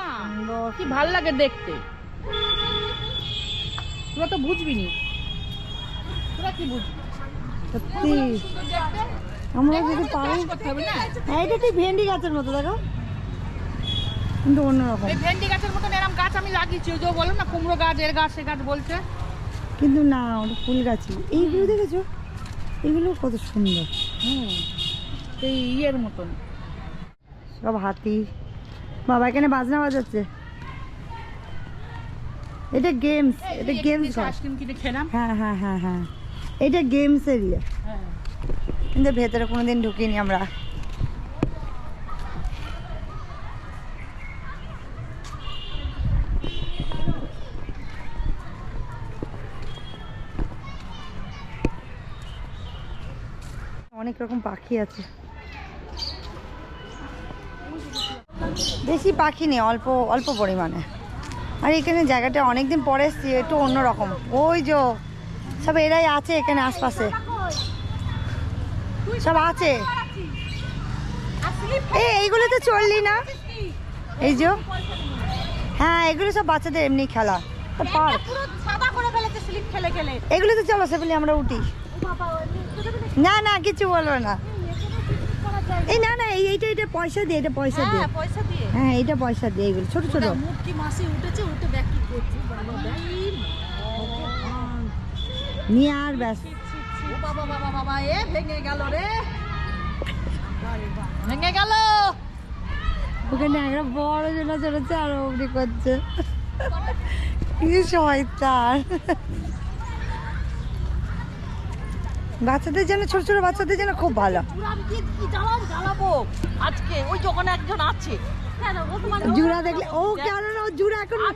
না। কি ভালো লাগে দেখতে? তোরা তো বুঝবি নি। তোরা কি বুঝবি? সত্যি। আমরা যদি না? হ্যাঁ এটা ঠিক ভেন্ডি গাছের মতো দেখো। কিন্তু অন্যরকম। এই ভেন্ডি গাছের মতন এরকম গাছ আমি লাগিয়েছি ওই যে বলো না কুমড়ো গাছ এর গাছ সে গাছ বলছে। কিন্তু না ওটা ফুল গাছই। এইগুলো দেখেছ? এগুলো কত সুন্দর। হুম সেই ইয়ের মতন। সব হাতি। বাবা এখানে বাজনা বাজাচ্ছে। এটা গেমস এটা গেমস আইসক্রিম কিনে খেলাম। হ্যাঁ হ্যাঁ হ্যাঁ হ্যাঁ। এটা গেমস এরিয়া হ্যাঁ। কিন্তু ভেতরে কোনোদিন ঢুকিনি আমরা। অনেক রকম পাখি আছে। বেশি পাখি নেই অল্প অল্প পরিমাণে। আর এখানে জায়গাটা অনেকদিন পরে এসছি একটু অন্যরকম। ওই যে সব এরাই আছে এখানে আশপাশে। সব আছে। এই এইগুলো তো চললি না? এই যে হ্যাঁ এগুলো সব বাচ্চাদের এমনি খেলা। পার্ক। এগুলো তো চলো সে বলি আমরা উঠি। না না কিছু বলব না। এই না না এই এইটা এটা পয়সা দিয়ে এটা পয়সা দিয়ে। হ্যাঁ পয়সা দিয়ে। হ্যাঁ এইটা পয়সা দিয়ে এগুলো ছোট ছোট। মুটকি মাসি উঠেছে উঠে ব্যাক কি করছে? বাবা নিয়ে আর ব্যাস। ও বাবা বাবা বাবা এ ভেঙে গেল রে। ভেঙে গেল। ওখানে একটা বড় জোনা চলেছে আর অমনি করছে। কি শয়তান। বাচ্চাদের জন্য ছোট ছোট বাচ্চাদের জন্য খুব ভালো। আজকে ওই দোকানে একজন আছে। ও দেখলে ও কেন না ও জুড়া এখন ওর।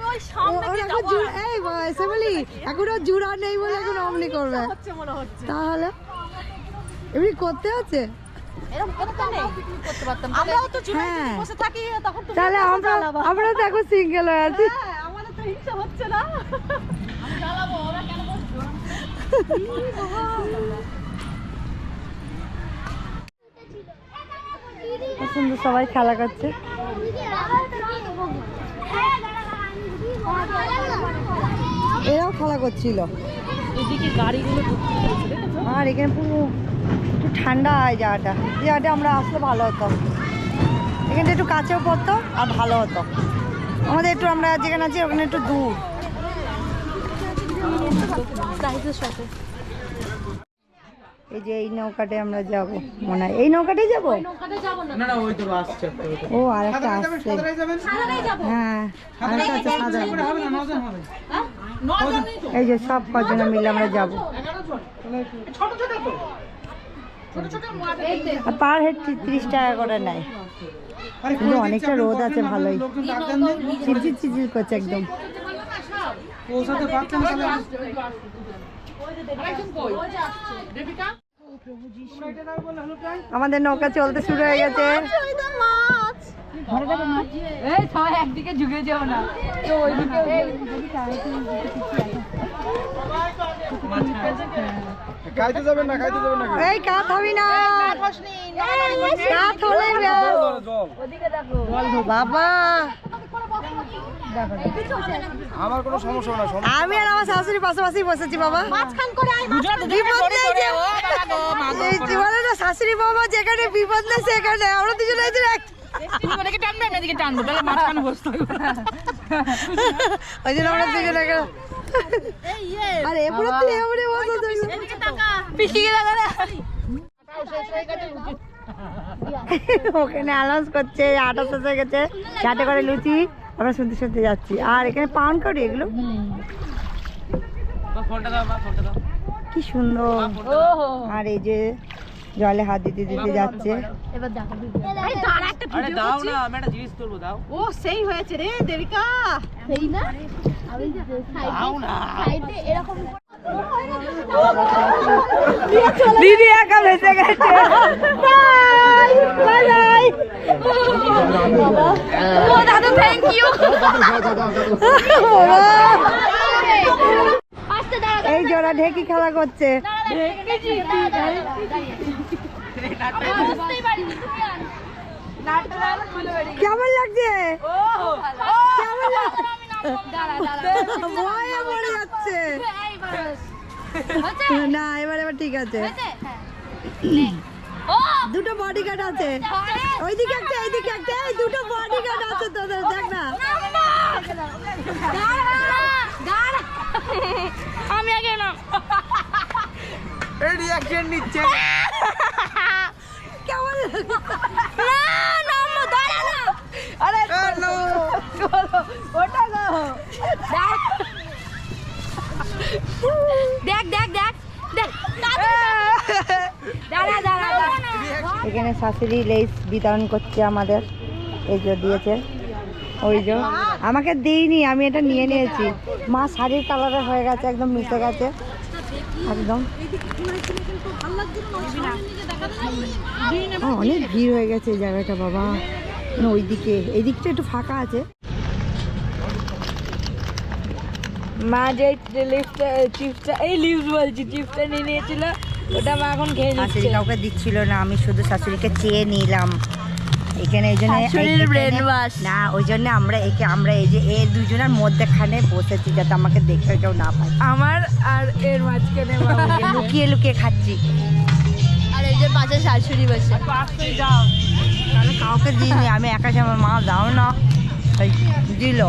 এই বয়সে বলি এখন ওর জুড়া নেই বলে এখন অমনি করবে। মনে তাহলে? এমনি করতে আছে এরকম করতে নেই। করতে পারতাম আমরাও তো চুলায় হ্যাঁ। যদি বসে থাকি তখন তুমি তাহলে আমরা আমরা তো এখন সিঙ্গেল হয়ে আছি। হ্যাঁ আমাদের তো হিংসা হচ্ছে না আমি জ্বালাবো ওরা কেন বসবে খুব সুন্দর সবাই খেলা করছে। এরাও খেলা করছিল। আর এখানে পুরো একটু ঠান্ডা হয় জায়গাটা জায়গাটা আমরা আসলে ভালো হতো। এখানটা একটু কাছেও পড়তো আর ভালো হতো। আমাদের একটু আমরা যেখানে আছি ওখানে একটু দূর। এই যে এই নৌকাতে আমরা যাব। মনে হয় এই নৌকাটাই যাব? না। না ওই তো আসছে একটা ওই তো। ও আর একটা আসছে। হ্যাঁ আরেকটা আছে সাদা হবে। না নজন হবে এই যে সব কজনে মিলে আমরা যাব। আর পার হেড তিরিশ টাকা করে নেয়। কিন্তু অনেকটা রোদ আছে ভালোই। চিরচির চিরচির করছে একদম। পৌঁছাতে পারছেন আমাদের নৌকা চলতে শুরু হয়ে গেছে। একদিকে ঝুঁকে যেও না। তো ওইদিকে খাইতে যাবেন না খাইতে যাবেন না এই কাত হবি না। কাত হলে বাবা। আমার কোনো সমস্যা না আমি আর আমার শাশুড়ি পাশাপাশি বসেছি বাবা। মাঝখান করে আই বিপদ নেই যে এই জীবনে না শাশুড়ি বাবা যেখানে বিপদ নেই সেখানে। আমরা দুজনে ওই জন্য আমরা আরে তুই ওখানে অ্যানাউন্স করছে আটা শেষ হয়ে গেছে চারটে করে লুচি আমরা শুনতে শুনতে যাচ্ছি। আর এখানে পাউন্ড কাউরি এগুলো? কি সুন্দর। ওহো। আর এই যে জলে হাত দিতে দিতে যাচ্ছে। আরে দাঁড়া একটা আরে দাও না আমি একটা জিনিস করব দাও। ও সেই হয়েছে রে দেবিকা। দাও না। দিদি একা ভেসে গেছে। এই জোড়া ঢেকি খেলা করছে। কেমন লাগছে? ভয়ে পড়ে যাচ্ছে। না, এবার এবার ঠিক আছে। দুটো বডিগার্ড আছে। ওইদিকে একটা, এইদিকে একটা দুটো বডিগার্ড আছে তোদের, দেখ না। আমি আগে রিয়াকশন নিচ্ছে কেমন না না দাঁড়া না আরে ওটা না দেখ দেখ দেখ এখানে শাশুড়ি লেস বিতরণ করছে আমাদের। এই যে দিয়েছে। ওই যে। আমাকে দিইনি আমি এটা নিয়ে নিয়েছি। মা শাড়ির কালারে হয়ে গেছে একদম মিশে গেছে। একদম। অনেক ভিড় হয়ে গেছে এই জায়গাটা বাবা। না ওই দিকে এই দিকটা একটু ফাঁকা আছে। মা যে লিফটটা চিপসটা এই লিফট বলছি চিপসটা নিয়ে নিয়েছিল ওটা মা এখন খেয়ে নিচ্ছে। কাউকে দিচ্ছিল না আমি শুধু শাশুড়িকে চেয়ে নিলাম। এখানে এই জন্য এখানে- না ওই জন্য আমরা একে আমরা এই যে এর দুজনের মধ্যেখানে বসেছি যাতে আমাকে দেখে কেউ না পায়। আমার আর এর মাঝখানে বাবু লুকিয়ে লুকিয়ে খাচ্ছি। আর এই যে পাশে শাশুড়ি বসে। তাহলে কাউকে দিইনি আমি একা যে আমার মা দাও না। তাই দিল।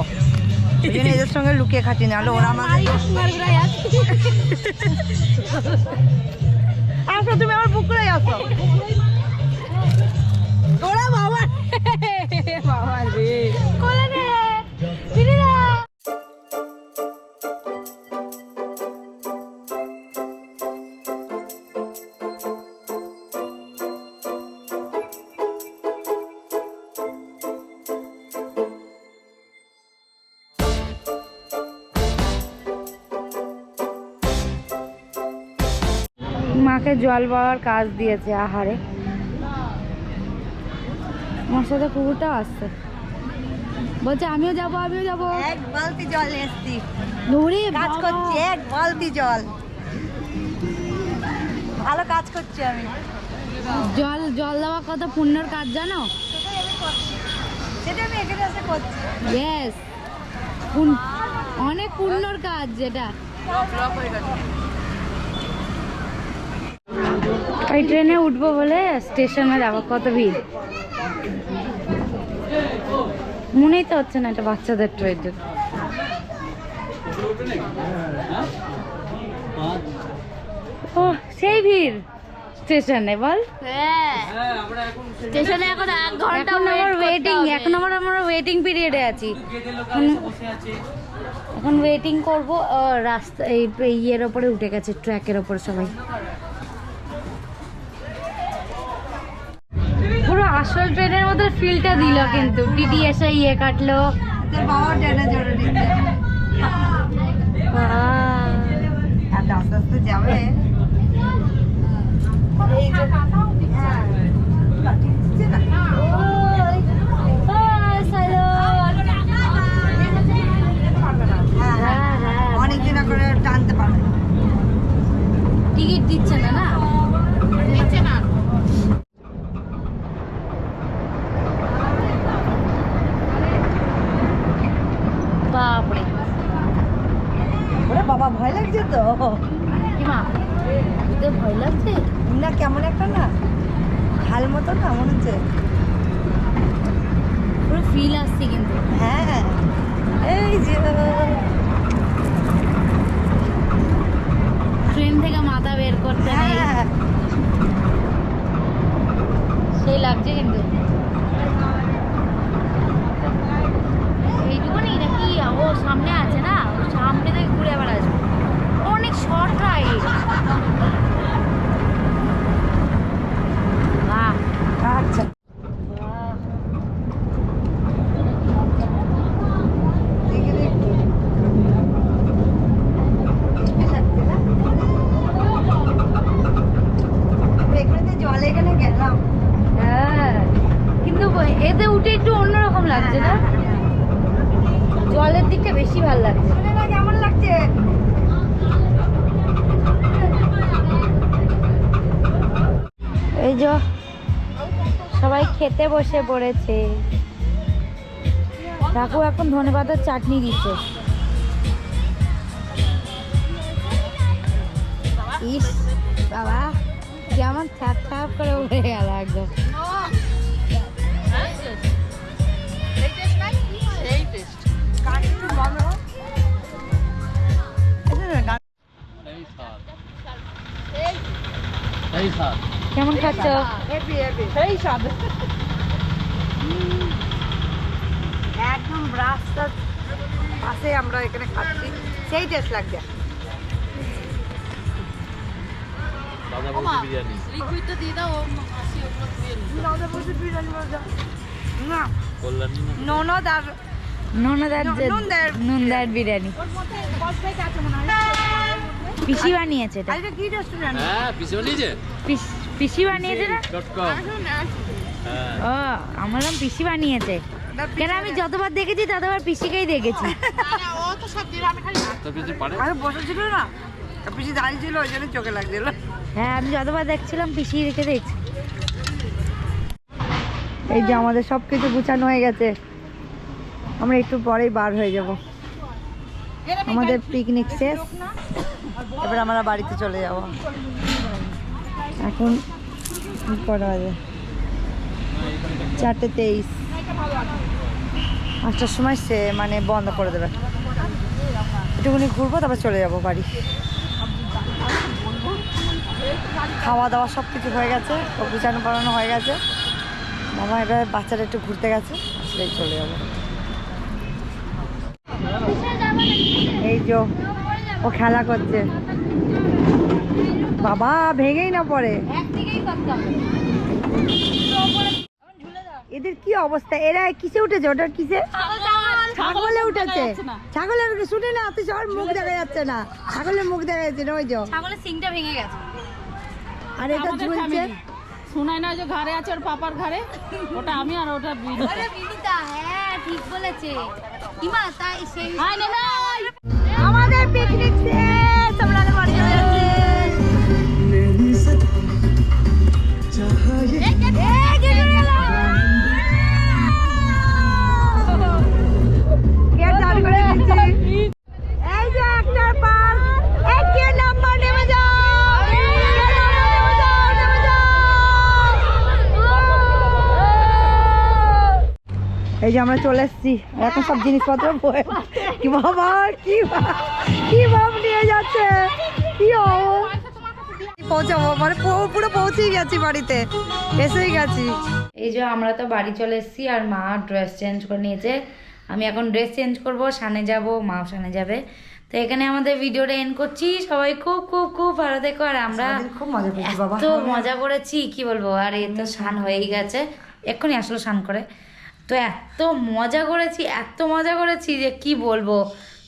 ওই জন্য এদের সঙ্গে লুকিয়ে খাচ্ছি নাহলে ওরা আমাদের আসো তুমি আমার পুকুরে আসো ওরা বাবা। বাবা রে। মাকে জল পাওয়ার কাজ দিয়েছে আহারে। আমার সাথে কুকুরটাও আসছে। বলছে আমিও যাব আমিও যাব। এক বালতি জল এসছি। দৌড়ে কাজ করছি এক বালতি জল। ভালো কাজ করছি আমি। জল জল দেওয়া কত পুণ্যর কাজ জানো? সেটা আমি এখানে এসে করছি। ইয়েস অনেক পুণ্যর কাজ যেটা। ওই ট্রেনে উঠবো বলে স্টেশনে যাব কত ভিড়? মনেই তো হচ্ছে না এটা বাচ্চাদের ট্রেন। ও সেই ভিড় স্টেশনে বল। হ্যাঁ স্টেশনে এখন এক ঘণ্টা আমার ওয়েটিং এখন আমার আমরা ওয়েটিং পিরিয়ডে আছি। এখন- ওয়েটিং করব রাস্তা এই ইয়ের ওপরে উঠে গেছে ট্র্যাকের ওপরে সবাই। আসল ট্রেনের মধ্যে ফিলটা দিল কিন্তু। টিটি এসে ইয়ে কাটলো। বাবা ট্রেনে দিচ্ছে। আস্তে আস্তে যাবে। অনেক দিন করে টানতে পারবে টিকিট দিচ্ছে না না দিচ্ছে না বাপরে ওরে বাবা ভয় লাগছে তো মা দিতে ভয় লাগছে না কেমন একটা না ঢাল হচ্ছে পুরো ফিল আসছে কিন্তু। হ্যাঁ। এই যে ট্রেন থেকে মাথা বের করতে হ্যাঁ। সেই লাগছে কিন্তু। এইটুকুনি নাকি? ও সামনে আছে না? সামনে থেকে ঘুরে আবার আসবে। অনেক শর্ট রাইড বাহ আচ্ছা দেখে দে একটু। বেশ লাগছে না? এখানে তো জলে এখানে গেলাম হ্যাঁ কিন্তু এতে উঠে একটু অন্যরকম লাগছে না জলের দিকটা বেশি ভালো এই যে, সবাই খেতে বসে পড়েছে। কাকু এখন ধনে পাতার চাটনি দিচ্ছে। ইস, বাবা কেমন থ্যাপ থ্যাপ করে উঠে গেল একদম। কেমন খাচ্ছ? সেই স্বাদ একদম রাস্তার পাশে আমরা এখানে খাচ্ছি। সেই টেস্ট লাগছে। ননদ আর নন্দার। বিরিয়ানি। পিসি বানিয়েছে এটা। কি রেস্টুরেন্ট হ্যাঁ পিস- পিসি বানিয়েছে না? ও আমার নাম পিসি বানিয়েছে। কেন আমি যতবার দেখেছি ততবার পিসিকেই দেখেছি। তোর পিছনে পারে না। পিছিয়ে দাঁড়িয়ে ছিল ওই জন্য চোখে লাগছিল। হ্যাঁ আমি যতবার দেখছিলাম পিসি রেখে দেখছি। এই যে আমাদের সব কিছু গুছানো হয়ে গেছে। আমরা একটু পরেই বার হয়ে যাব। আমাদের পিকনিক শেষ। এবার আমরা বাড়িতে চলে যাব। এখন কি করা হবে চারটে তেইশ। পাঁচটার সময় সে মানে বন্ধ করে দেবে। একটুখানি ঘুরবো, তারপর চলে যাব বাড়ি। খাওয়া দাওয়া সব কিছু হয়ে গেছে গুছানো পালানো হয়ে গেছে। মামা এবার বাচ্চারা একটু ঘুরতে গেছে, আসলেই চলে যাব। এই যে ও খেলা করছে। বাবা ভেঙেই না পড়ে। এদের কি অবস্থা? এরা কিসে উঠেছে? ওটা কিসে? ছাগলে উঠেছে। ছাগলের শুনে না তুই সবার মুখ দেখা যাচ্ছে না। ছাগলের মুখ দেখা যাচ্ছে না ওই যে। ছাগলের সিংটা ভেঙে গেছে। আর এটা ঝুলছে? শোনায় না যে ঘরে আছে ওর পাপার ঘরে ওটা আমি আর ওটা বিনিতা হ্যাঁ ঠিক বলেছে। আমাদের পিকনিক যে আমরা চলে এসেছি। এখন সব জিনিসপত্র কি বাবা কি কি ভাব নিয়ে যাচ্ছে? কি পৌঁছাবো মানে পুরো পৌঁছেই গেছি বাড়িতে। এসেই গেছি। এই যে আমরা তো বাড়ি চলে এসেছি আর মা ড্রেস চেঞ্জ করে নিয়েছে। আমি এখন ড্রেস চেঞ্জ করব সানে যাব মাও সানে যাবে। তো এখানে আমাদের ভিডিওটা এন্ড করছি। সবাই খুব খুব খুব ভালো থেকো। আর আমরা খুব মজা করেছি বাবা। এত মজা করেছি কি বলব? আর এই তো স্নান হয়েই গেছে। এক্ষুনি আসলো স্নান করে। তো এত মজা করেছি এত মজা করেছি যে কি বলব?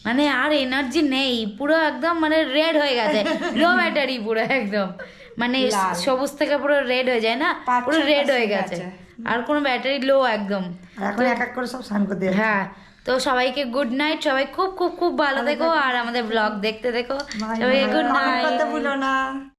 মানে আর এনার্জি নেই পুরো একদম মানে রেড হয়ে গেছে। লো ব্যাটারি পুরো একদম। মানে সবুজ থেকে পুরো রেড হয়ে যায় না? পুরো রেড হয়ে গেছে। আর কোনো ব্যাটারি লো একদম। এখন এক এক করে সব স্নান করতে হ্যাঁ তো সবাইকে গুড নাইট সবাই খুব খুব খুব ভালো দেখো আর আমাদের ব্লগ দেখতে দেখো সবাইকে গুড নাইট ভুলো না।